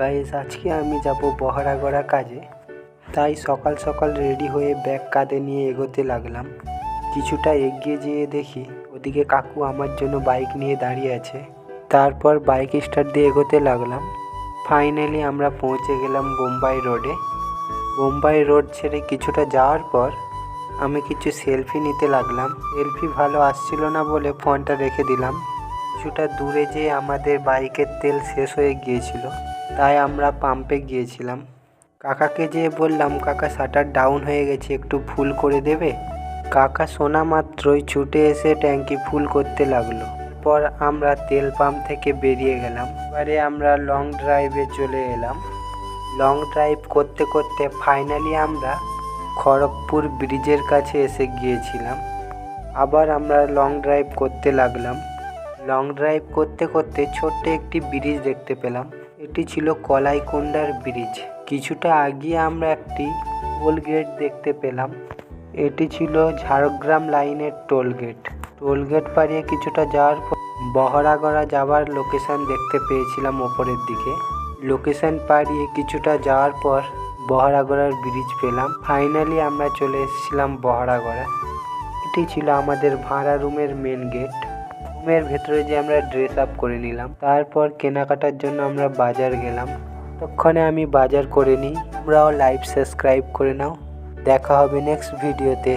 Guys, আজকে আমি যাব বহরাগড়া কাজে। তাই সকাল সকাল রেডি হয়ে ব্যাগ কাঁধে নিয়ে এগোতে লাগলাম। কিছুটা এগিয়ে যেয়ে দেখি, ওদিকে কাকু আমার জন্য বাইক নিয়ে দাঁড়িয়ে আছে। তারপর বাইক স্টার্ট দিয়ে এগোতে লাগলাম। ফাইনালি আমরা পৌঁছে গেলাম বোম্বাই রোডে। বোম্বাই রোড ছেড়ে কিছুটা যাওয়ার পর আমি কিছু সেলফি নিতে লাগলাম। সেলফি ভালো আসছিল না বলে ফোনটা রেখে দিলাম। কিছুটা দূরে যেয়ে আমাদের বাইকের তেল শেষ হয়ে গিয়েছিল। তাই আমরা পাম্পে গিয়েছিলাম। কাকাকে যেয়ে বললাম, কাকা শাটার ডাউন হয়ে গেছে, একটু ফুল করে দেবে? কাকা শোনা মাত্রই ছুটে এসে ট্যাঙ্কি ফুল করতে লাগল। পর আমরা তেল পাম্প থেকে বেরিয়ে গেলাম। এবারে আমরা লং ড্রাইভে চলে এলাম। লং ড্রাইভ করতে করতে ফাইনালি আমরা খড়গপুর ব্রিজের কাছে এসে গিয়েছিলাম। আবার আমরা লং ড্রাইভ করতে লাগলাম। লং ড্রাইভ করতে করতে ছোট্ট একটি ব্রিজ দেখতে পেলাম। এটি ছিল কলাইকুণ্ডার ব্রিজ। কিছুটা আগিয়ে আমরা একটি টোল গেট দেখতে পেলাম। এটি ছিল ঝাড়গ্রাম লাইনের টোল গেট। টোল গেট পাড়িয়ে কিছুটা যাওয়ার পর বহরাগড়া যাওয়ার লোকেশন দেখতে পেয়েছিলাম ওপরের দিকে। লোকেশন পাড়িয়ে কিছুটা যাওয়ার পর বহরাগড়ার ব্রিজ পেলাম। ফাইনালি আমরা চলে এসেছিলাম বহরাগড়া। এটি ছিল আমাদের ভাড়া রুমের মেন গেট। রুমের ভেতরে যে আমরা ড্রেস আপ করে নিলাম, তারপর কেনাকাটার জন্য আমরা বাজার গেলাম। ততক্ষণে আমি বাজার করে নিই। তোমরাও লাইভ সাবস্ক্রাইব করে নাও। দেখা হবে নেক্সট ভিডিওতে